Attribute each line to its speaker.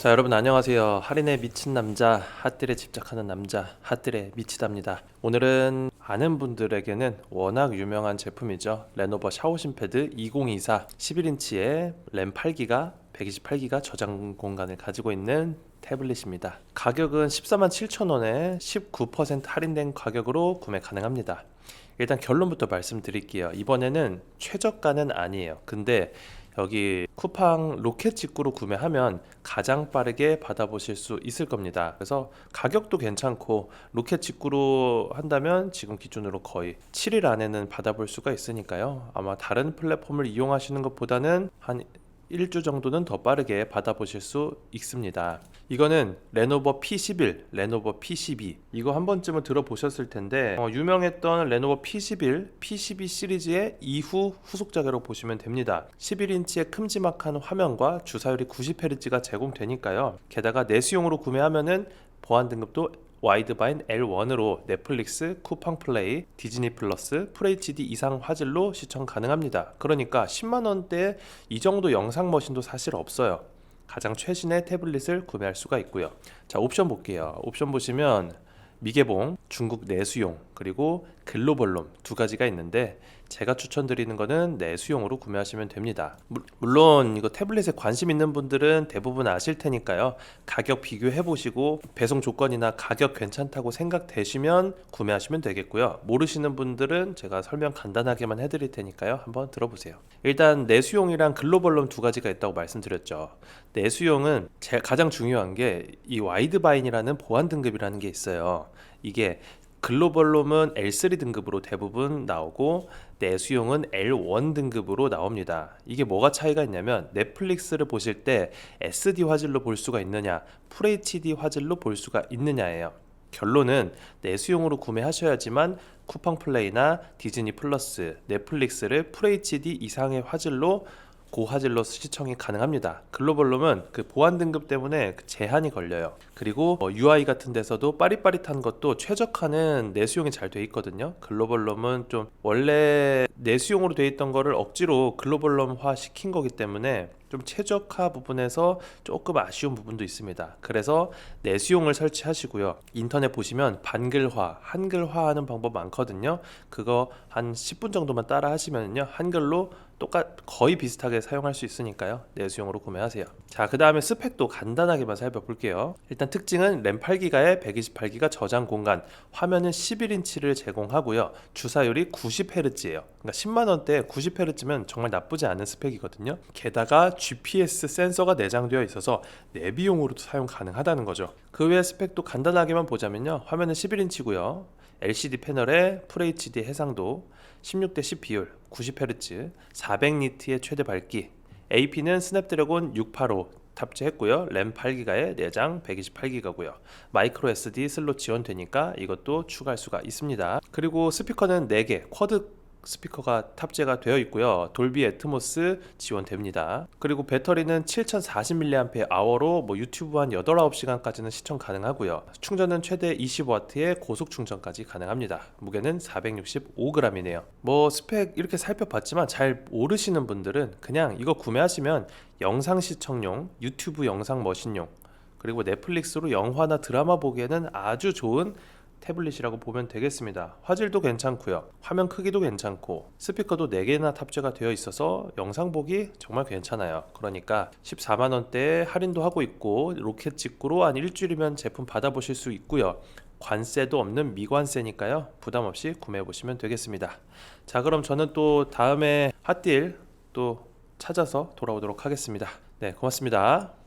Speaker 1: 자 여러분 안녕하세요. 할인에 미친 남자 핫딜에 집착하는 남자 핫딜에 미치답니다. 오늘은 아는 분들에게는 워낙 유명한 제품이죠. 레노버 샤오신 패드 2024 11인치의 램 8기가 128기가 저장 공간을 가지고 있는 태블릿입니다. 가격은 14만 7천원에 19% 할인된 가격으로 구매 가능합니다. 일단 결론부터 말씀드릴게요. 이번에는 최저가는 아니에요. 근데 여기 쿠팡 로켓 직구로 구매하면 가장 빠르게 받아보실 수 있을 겁니다. 그래서 가격도 괜찮고 로켓 직구로 한다면 지금 기준으로 거의 7일 안에는 받아볼 수가 있으니까요. 아마 다른 플랫폼을 이용하시는 것보다는 한 1주 정도는 더 빠르게 받아보실 수 있습니다. 이거는 레노버 P11, 레노버 P12 이거 한 번쯤은 들어보셨을 텐데 어, 유명했던 레노버 P11, P12 시리즈의 이후 후속작이라고 보시면 됩니다. 11인치의 큼지막한 화면과 주사율이 90Hz가 제공되니까요. 게다가 내수용으로 구매하면은 보안 등급도 와이드바인 L1으로 넷플릭스, 쿠팡 플레이, 디즈니 플러스, FHD 이상 화질로 시청 가능합니다. 그러니까 10만 원대에 이 정도 영상 머신도 사실 없어요. 가장 최신의 태블릿을 구매할 수가 있고요. 자, 옵션 볼게요. 옵션 보시면 미개봉, 중국 내수용, 그리고 글로벌롬 두 가지가 있는데 제가 추천드리는 거는 내수용으로 구매하시면 됩니다. 물- 물론 이거 태블릿에 관심 있는 분들은 대부분 아실 테니까요. 가격 비교해 보시고 배송 조건이나 가격 괜찮다고 생각되시면 구매하시면 되겠고요. 모르시는 분들은 제가 설명 간단하게만 해드릴 테니까요. 한번 들어보세요. 일단 내수용이랑 글로벌롬 두 가지가 있다고 말씀드렸죠. 내수용은 제 가장 중요한 게 이 와이드바인이라는 보안 등급이라는 게 있어요. 이게 글로벌롬은 L3 등급으로 대부분 나오고 내수용은 L1 등급으로 나옵니다. 이게 뭐가 차이가 있냐면 넷플릭스를 보실 때 SD 화질로 볼 수가 있느냐, FHD 화질로 볼 수가 있느냐예요. 결론은 내수용으로 구매하셔야지만 쿠팡 플레이나 디즈니 플러스, 넷플릭스를 FHD 이상의 화질로 고화질로 시청이 가능합니다. 글로벌룸은 그 보안 등급 때문에 그 제한이 걸려요. 그리고 뭐 UI 같은 데서도 빠릿빠릿한 것도 최적화는 내수용이 잘 돼 있거든요. 글로벌룸은 좀 원래 내수용으로 돼 있던 거를 억지로 글로벌룸화 시킨 거기 때문에 좀 최적화 부분에서 조금 아쉬운 부분도 있습니다. 그래서 내수용을 설치하시고요. 인터넷 보시면 반글화, 한글화 하는 방법 많거든요. 그거 한 10분 정도만 따라 하시면요. 한글로 똑같 거의 비슷하게 사용할 수 있으니까요. 내수용으로 구매하세요. 자, 그 다음에 스펙도 간단하게만 살펴볼게요. 일단 특징은 램 8기가에 128기가 저장 공간, 화면은 11인치를 제공하고요. 주사율이 90Hz예요. 그러니까 10만 원대 90Hz면 정말 나쁘지 않은 스펙이거든요. 게다가 GPS 센서가 내장되어 있어서 내비용으로도 사용 가능하다는 거죠. 그 외 스펙도 간단하게만 보자면요. 화면은 11인치고요. LCD 패널에 FHD 해상도, 16대 10 비율, 90Hz, 400니트의 최대 밝기, AP는 스냅드래곤 685 탑재했고요. 램 8기가에 내장 128기가고요. 마이크로 SD 슬롯 지원되니까 이것도 추가할 수가 있습니다. 그리고 스피커는 4개 쿼드 스피커가 탑재가 되어 있고요. 돌비 애트모스 지원됩니다. 그리고 배터리는 7040mAh로 뭐 유튜브 한 8, 9시간까지는 시청 가능하고요. 충전은 최대 20W의 고속 충전까지 가능합니다. 무게는 465g이네요. 뭐 스펙 이렇게 살펴봤지만 잘 모르시는 분들은 그냥 이거 구매하시면 영상 시청용, 유튜브 영상 머신용, 그리고 넷플릭스로 영화나 드라마 보기에는 아주 좋은 태블릿이라고 보면 되겠습니다. 화질도 괜찮고요. 화면 크기도 괜찮고 스피커도 4개나 탑재가 되어 있어서 영상 보기 정말 괜찮아요. 그러니까 14만 원대에 할인도 하고 있고 로켓 직구로 한 일주일이면 제품 받아보실 수 있고요. 관세도 없는 미관세니까요. 부담 없이 구매해 보시면 되겠습니다. 자, 그럼 저는 또 다음에 핫딜 또 찾아서 돌아오도록 하겠습니다. 네, 고맙습니다.